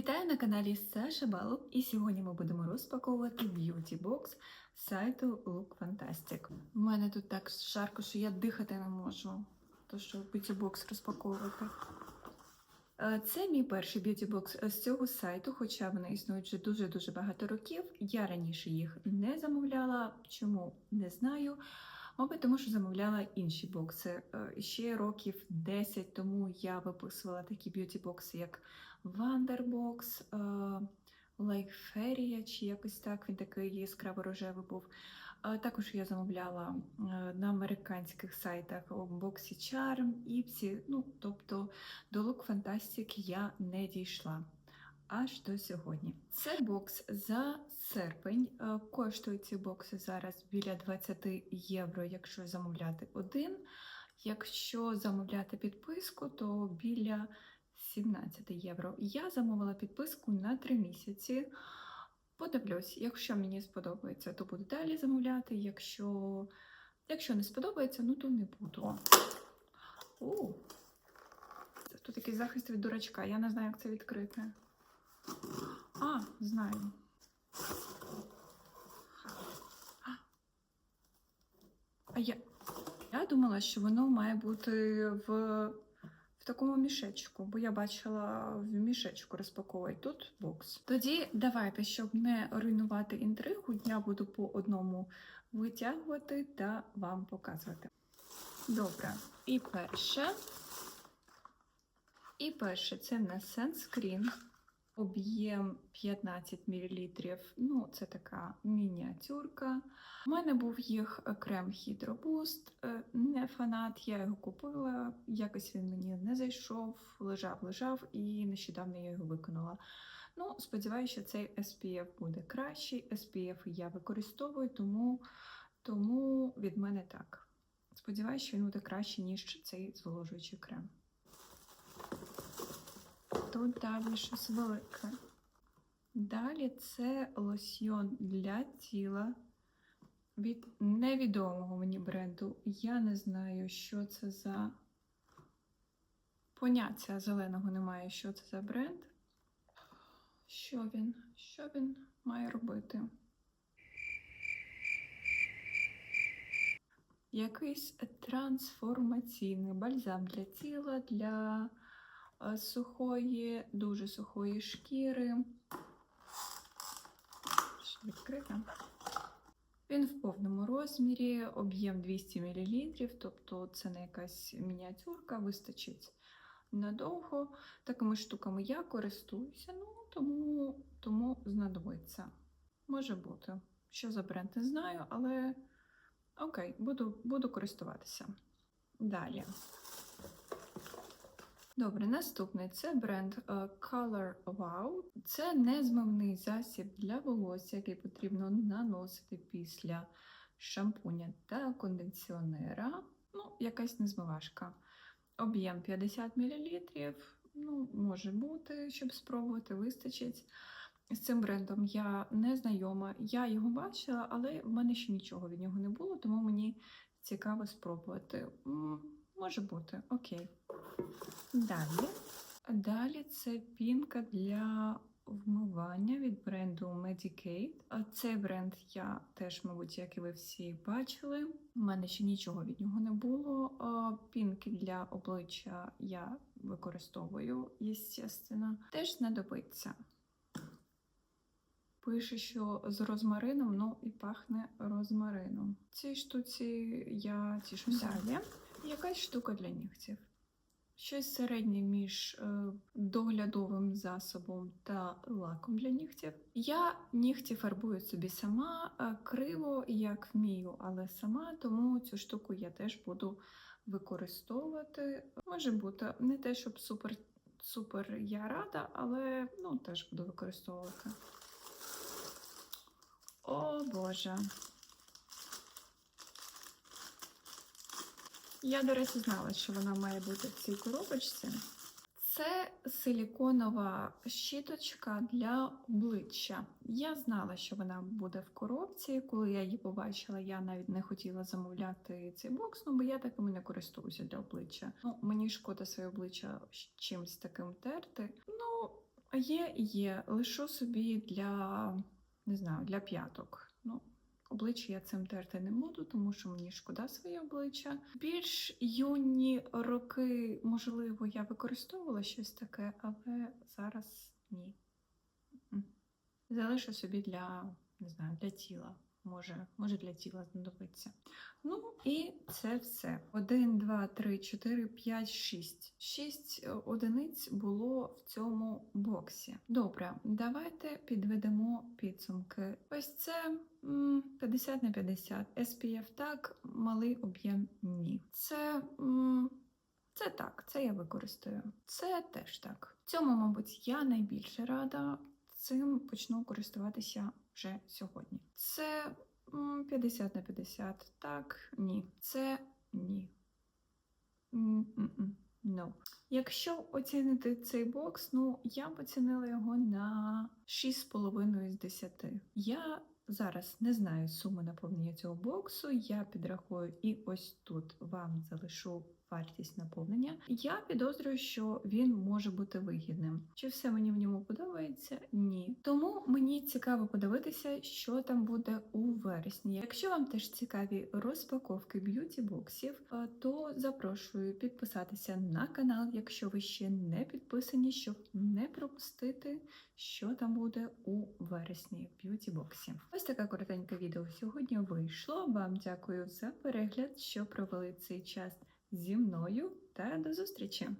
Вітаю на каналі Саша Балук і сьогодні ми будемо розпаковувати б'юті бокс з сайту Look Fantastic. У мене тут так жарко, що я дихати не можу, то що б'юті бокс розпаковувати. Е, Це мій перший б'юті бокс з цього сайту, хоча вони існують вже дуже-дуже багато років. Я раніше їх не замовляла. Чому не знаю. Мабуть, тому що замовляла інші бокси. Е, Ще років 10 тому я виписувала такі б'юті бокси, як Like Feria, чи якось так. Він такий яскраво рожевий був. Е, Також я замовляла е, на американських сайтах BoxyCharm, Ipsy, ну тобто до Look Fantastic я не дійшла аж до сьогодні. Це бокс за серпень. Е, Коштують ці бокси зараз біля 20 євро, якщо замовляти один. Якщо замовляти підписку, то біля 17 євро. Я замовила підписку на 3 місяці. Подивлюсь, якщо мені сподобається, то буду далі замовляти. Якщо, якщо не сподобається, ну то не буду. О, тут такий захист від дурачка. Я не знаю, як це відкрити. А, знаю. А я, я думала, що воно має бути в, в такому мішечку, бо я бачила в мішечку розпаковують тут бокс. Тоді давайте, щоб не руйнувати інтригу, я буду по одному витягувати та вам показувати. Добре, і перше. І перше це в нас Sunscreen. Об'єм 15 мл. Ну, це така мініатюрка. У мене був їх крем Boost. Е, Не фанат, я його купила. Якось він мені не зайшов, лежав, лежав, і нещодавно я його виконала. Ну, сподіваюся, що цей SPF буде кращий. SPF я використовую, тому, тому від мене так. Сподіваюся, що він буде кращий, ніж цей зволожуючий крем. Тут далі щось велике. Далі це лосьйон для тіла від невідомого мені бренду. Я не знаю, що це за поняття зеленого немає, що це за бренд. Що він? Що він має робити? Якийсь трансформаційний бальзам для тіла, для сухої, дуже сухої шкіри. Що відкрити? Він в повному розмірі, об'єм 200 мл, тобто це не якась мініатюрка, вистачить надовго. Такими штуками я користуюся, ну тому, тому знадобиться. Може бути. Що за бренд, не знаю, але окей, буду, буду користуватися. Далі. Добре, наступний це бренд е, Color Wow. Це незмивний засіб для волосся, який потрібно наносити після шампуня та кондиціонера. Ну, якась незмивашка. Об'єм 50 мл. Ну, може бути, щоб спробувати, вистачить. З цим брендом я не знайома. Я його бачила, але в мене ще нічого від нього не було, тому мені цікаво спробувати. Може бути, окей. Далі. Далі це пінка для вмивання від бренду Medicaid. Цей бренд я теж, мабуть, як і ви всі бачили. У мене ще нічого від нього не було. Пінки для обличчя я використовую, естественно. Теж знадобиться. Пише, що з розмарином, ну і пахне розмарином. Цій штуці я тішуся. Далі. Якась штука для нігтів. Щось середнє між е, доглядовим засобом та лаком для нігтів. Я нігті фарбую собі сама е, криво, як вмію, але сама, тому цю штуку я теж буду використовувати. Може бути не те, щоб супер, супер я рада, але ну, теж буду використовувати. О Боже. Я, до речі, знала, що вона має бути в цій коробочці. Це силіконова щіточка для обличчя. Я знала, що вона буде в коробці. Коли я її побачила, я навіть не хотіла замовляти цей бокс, ну бо я такими не користуюся для обличчя. Ну, мені шкода своє обличчя чимось таким терти. Ну, є, є. Лишу собі для, не знаю, для п'яток. Ну, обличчя я цим терти не буду, тому що мені шкода своє обличчя. Більш юні роки, можливо, я використовувала щось таке, але зараз ні. Залишу собі для, не знаю, для тіла. Може, може для тіла знадобиться. Ну і це все. 1, 2, 3, 4, 5, 6. 6 одиниць було в цьому боксі. Добре, давайте підведемо підсумки. Ось це м, 50 на 50. SPF так, малий об'єм ні. Це. це так, це я використаю. Це теж так. В цьому, мабуть, я найбільше рада. Цим почну користуватися вже сьогодні. Це 50 на 50. Так, ні. Це ні. М-м-м. No. Якщо оцінити цей бокс, ну я б оцінила його на 6,5 з 10. Я зараз не знаю суми наповнення цього боксу. Я підрахую і ось тут вам залишу вартість наповнення. Я підозрюю, що він може бути вигідним. Чи все мені в ньому подобається? Ні. Тому мені цікаво подивитися, що там буде у вересні. Якщо вам теж цікаві розпаковки б'юті боксів, е, то запрошую підписатися на канал, якщо ви ще не підписані, щоб не пропустити, що там буде у вересні в б'юті боксі. Ось таке коротеньке відео сьогодні вийшло. Вам дякую за перегляд, що провели цей час зі мною та до зустрічі!